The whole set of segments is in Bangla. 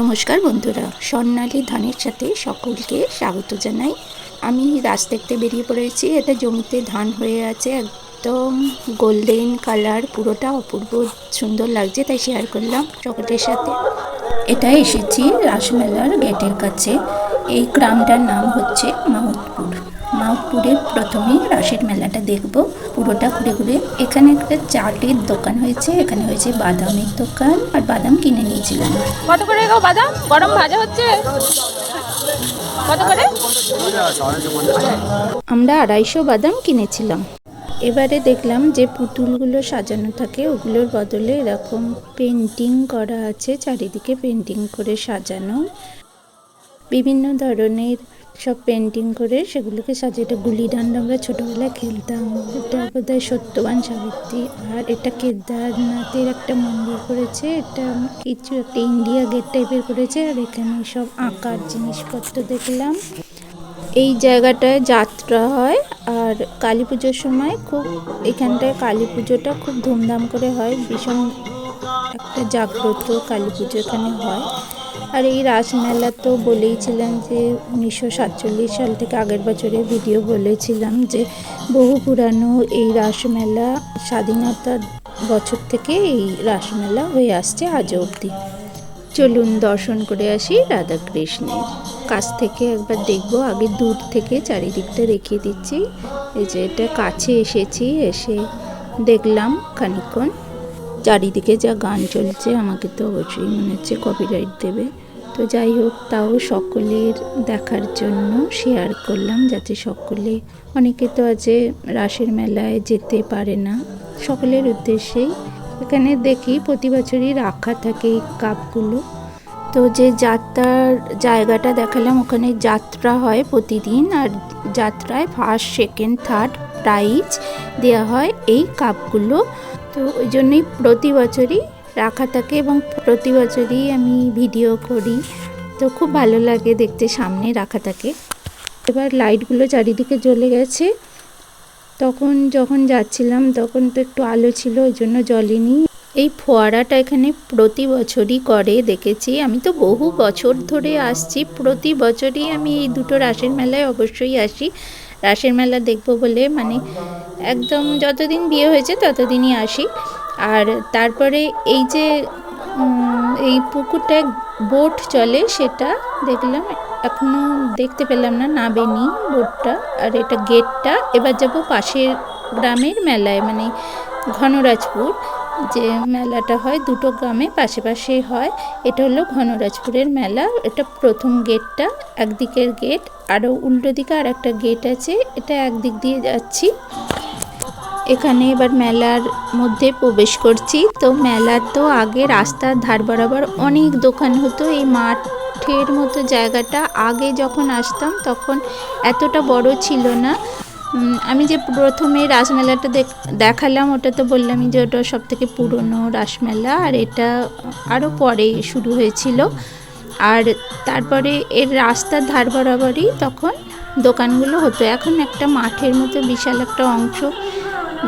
নমস্কার বন্ধুরা, স্বর্ণালী ধানের সাথে সকলকে স্বাগত জানাই। আমি রাস দেখতে বেরিয়ে পড়েছি, এটা জমিতে ধান হয়ে আছে, একদম গোল্ডেন কালার পুরোটা অপূর্ব সুন্দর লাগছে, তাই শেয়ার করলাম সকলের সাথে। এটা এসেছি রাসমেলার গেটের কাছে, এই গ্রামটার নাম হচ্ছে মাউতপুর মাউতপুরের প্রথমে রাসের মেলাটা দেখব। পুরোটা ঘুরে ঘুরে এখানে একটা চাটের দোকান হয়েছে এখানে হয়েছে বাদামের দোকান আর বাদাম কিনে নিয়েছিলাম। কত করে গো বাদাম? গরম ভাজা হচ্ছে। কত করে? আমরা আড়াইশো বাদাম কিনেছিলাম। এবারে দেখলাম যে পুতুলগুলো সাজানো থাকে ওগুলোর বদলে এরকম পেন্টিং করা আছে চারিদিকে পেন্টিং করে সাজানো। বিভিন্ন ধরনের সব পেন্টিং করে সেগুলোকে সাজিয়ে, এটা গুলি ডান্ডা আমরা ছোটোবেলায় খেলতাম। এটা বোধহয় সত্যবান সাবিত্রী। আর এটা কেদারনাথের একটা মন্দির করেছে। এটা কিছু একটা ইন্ডিয়া গেট টাইপের করেছে। আর এখানে সব আঁকার জিনিসপত্র দেখলাম। এই জায়গাটায় যাত্রা হয়। আর কালী পুজোর সময় খুব, এখানটায় কালী পুজোটা খুব ধুমধাম করে হয়। ভীষণ একটা জাগ্রত কালী পুজো এখানে হয়। আর এই রাসমেলা তো বলেইছিলাম যে উনিশশো সাতচল্লিশ সাল থেকে আগের বছরে ভিডিও বলেছিলাম যে বহু পুরানো এই রাসমেলা স্বাধীনতার বছর থেকে এই রাসমেলা হয়ে আসছে আজও অবধি। চলুন দর্শন করে আসি রাধাকৃষ্ণের। কাছ থেকে একবার দেখব, আগে দূর থেকে চারিদিকটা দেখিয়ে দিচ্ছি। এই যে এটা কাছে এসেছি, এসে দেখলাম খানিকক্ষণ। চারিদিকে যা গান চলছে, আমাকে তো অবশ্যই মনে হচ্ছে কপিরাইট দেবে। তো যাই হোক, তাও সকলের দেখার জন্য শেয়ার করলাম যাতে সকলে, অনেকে তো আছে রাসের মেলায় যেতে পারে না। সকলের উদ্দেশ্যেই এখানে দেখি প্রতি বছরই রাখা থাকে এই কাপগুলো। তো যে যাত্রার জায়গাটা দেখালাম, ওখানে যাত্রা হয় প্রতিদিন আর যাত্রায় ফার্স্ট সেকেন্ড থার্ড প্রাইজ দেওয়া হয় এই কাপগুলো। তো ওই জন্যই প্রতি বছরই রাখা থাকে এবং প্রতি বছরই আমি ভিডিও করি। তো খুব ভালো লাগে দেখতে সামনে রাখা থাকে এবার লাইটগুলো চারিদিকে জ্বলে গেছে। তখন যখন যাচ্ছিলাম, তখন তো একটু আলো ছিল, ওই জন্য জ্বলেনি। এই ফোয়ারাটা এখানে প্রতি বছরই করে, দেখেছি। আমি তো বহু বছর ধরে আসছি। প্রতি বছরই আমি এই দুটো রাসের মেলায় অবশ্যই আসি। রাসের মেলা দেখব বলে মানে একদম যতদিন বিয়ে হয়েছে, ততদিনই আসি। আর তারপরে এই যে এই পুকুরটায় বোট চলে সেটা দেখলাম, এখনও দেখতে পেলাম না নাবেনি বোটটা। আর এটা গেটটা, এবার যাব পাশের গ্রামের মেলায় মানে ঘনরাজপুর, যে মেলাটা হয় দুটো গ্রামে পাশে পাশে হয়। এটা হলো ঘনরাজপুরের মেলা, এটা প্রথম গেটটা, একদিকের গেট আরও উল্টো দিকে আর একটা গেট আছে, এটা একদিক দিয়ে যাচ্ছি। এখানে এবার মেলার মধ্যে প্রবেশ করছি। তো মেলার তো আগে রাস্তার ধার বরাবর অনেক দোকান হতো। এই মাঠের মতো জায়গাটা আগে যখন আসতাম তখন এতটা বড় ছিল না। আমি যে প্রথমে রাসমেলাটা দেখ- দেখালাম ওটা তো বললামই যে ওটা সব থেকে পুরনো রাসমেলা আর এটা আরও পরে শুরু হয়েছিল। আর তারপরে এর রাস্তার ধার বরাবরই তখন দোকানগুলো হতো। এখন একটা মাঠের মতো বিশাল একটা অংশ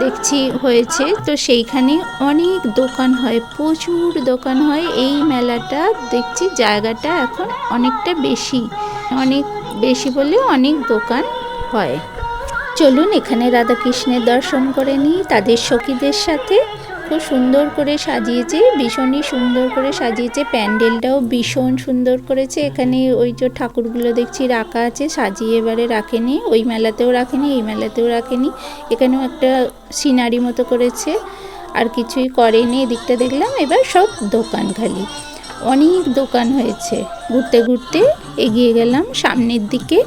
দেখছি হয়েছে। তো সেইখানে অনেক দোকান হয়, প্রচুর দোকান হয়। এই মেলাটা দেখছি জায়গাটা এখন অনেকটা বেশি, অনেক বেশি বলে অনেক দোকান হয়। চলুন এখানে রাধাকৃষ্ণের দর্শন করে নিই, তাদের সখীদের সাথে। খুব সুন্দর করে সাজিয়েছে, ভীষণই সুন্দর করে সাজিয়েছে। প্যান্ডেলটাও ভীষণ সুন্দর করেছে। এখানে ওই যে ঠাকুরগুলো দেখছি রাখা আছে, সাজিয়ে এবারে রাখেনি। ওই মেলাতেও রাখেনি, এই মেলাতেও রাখেনি। এখানেও একটা সিনারি মতো করেছে। আর কিছুই করেনি। এদিকটা দেখলাম, এবার সব দোকান খালি। অনেক দোকান হয়েছে। ঘুরতে ঘুরতে এগিয়ে গেলাম সামনের দিকে।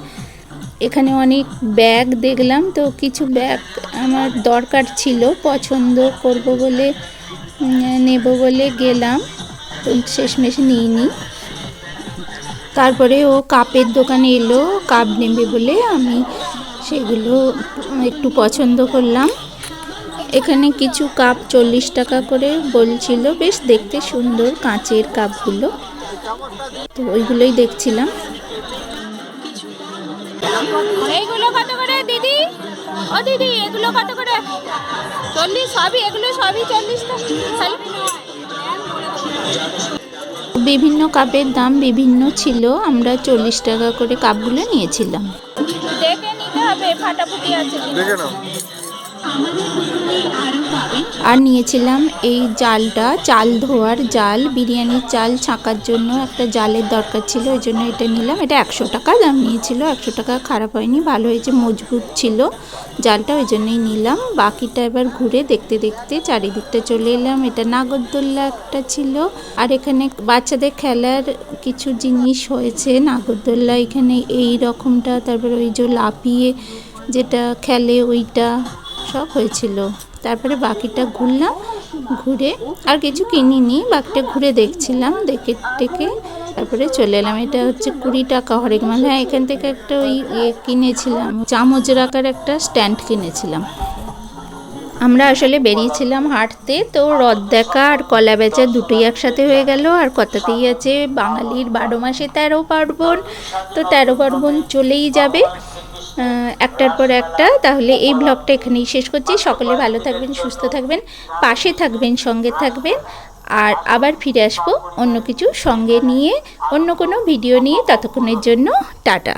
এখানে অনেক ব্যাগ দেখলাম, তো কিছু ব্যাগ আমার দরকার ছিল, পছন্দ করব বলে নেব বলে গেলাম, তো শেষমেশ নিইনি। তারপরে ও কাপের দোকানে এলো, কাপ নেবে বলে আমি সেগুলো একটু পছন্দ করলাম। এখানে কিছু কাপ চল্লিশ টাকা করে বলছিল, বেশ, দেখতে সুন্দর কাঁচের কাপগুলো। তো ওইগুলোই দেখছিলাম। এইগুলো কত করে দিদি? ও দিদি এগুলো কত করে? চল্লিশ সবই এগুলো সবই চল্লিশ টাকা। বিভিন্ন কাপের দাম বিভিন্ন ছিল আমরা চল্লিশ টাকা করে কাপগুলো নিয়েছিলাম। দেখে নিতে হবে ফাটাফুটি আছে দেখে নাও। আর নিয়েছিলাম এই জালটা, চাল ধোয়ার জাল, বিরিয়ানির চাল ছাঁকার জন্য একটা জালের দরকার ছিল, ওই জন্য এটা নিলাম। এটা একশো টাকা দাম নিয়েছিল, একশো টাকা খারাপ হয়নি, ভালো হয়েছে, মজবুত ছিল জালটা, ওই জন্যই নিলাম। বাকিটা এবার ঘুরে দেখতে দেখতে চারিদিকটা চলে এলাম। এটা নাগরদোল্লা একটা ছিল। আর এখানে বাচ্চাদের খেলার কিছু জিনিস হয়েছে নাগরদোল্লা। এখানে এই রকমটা, তারপর ওই যে লাফিয়ে যেটা খেলে ওইটা সব হয়েছিল। তারপরে বাকিটা ঘুরলাম, ঘুরে আর কিছু কিনিনি, বাকিটা ঘুরে দেখছিলাম, দেখে টেকে তারপরে চলে এলাম। এটা হচ্ছে কুড়ি টাকা হরেক মাল হ্যাঁ এখান থেকে একটা ওই ইয়ে কিনেছিলাম চামচ রাখার একটা স্ট্যান্ড কিনেছিলাম। আমরা আসলে বেরিয়েছিলাম হাঁটতে, তো রথ দেখা আর কলা বেচা দুটোই একসাথে হয়ে গেল। আর কথাতেই আছে, বাঙালির বারো মাসে তেরো পার্বণ, তো তেরো পার্বণ চলেই যাবে। একটার পর একটা, তাহলে এই ব্লগটা এখানেই শেষ করছি। সকলে ভালো থাকবেন, সুস্থ থাকবেন, পাশে থাকবেন, সঙ্গে থাকবেন। আর আবার ফিরে আসব অন্য কিছু সঙ্গে নিয়ে, অন্য কোনো ভিডিও নিয়ে ততক্ষণের জন্য, টাটা।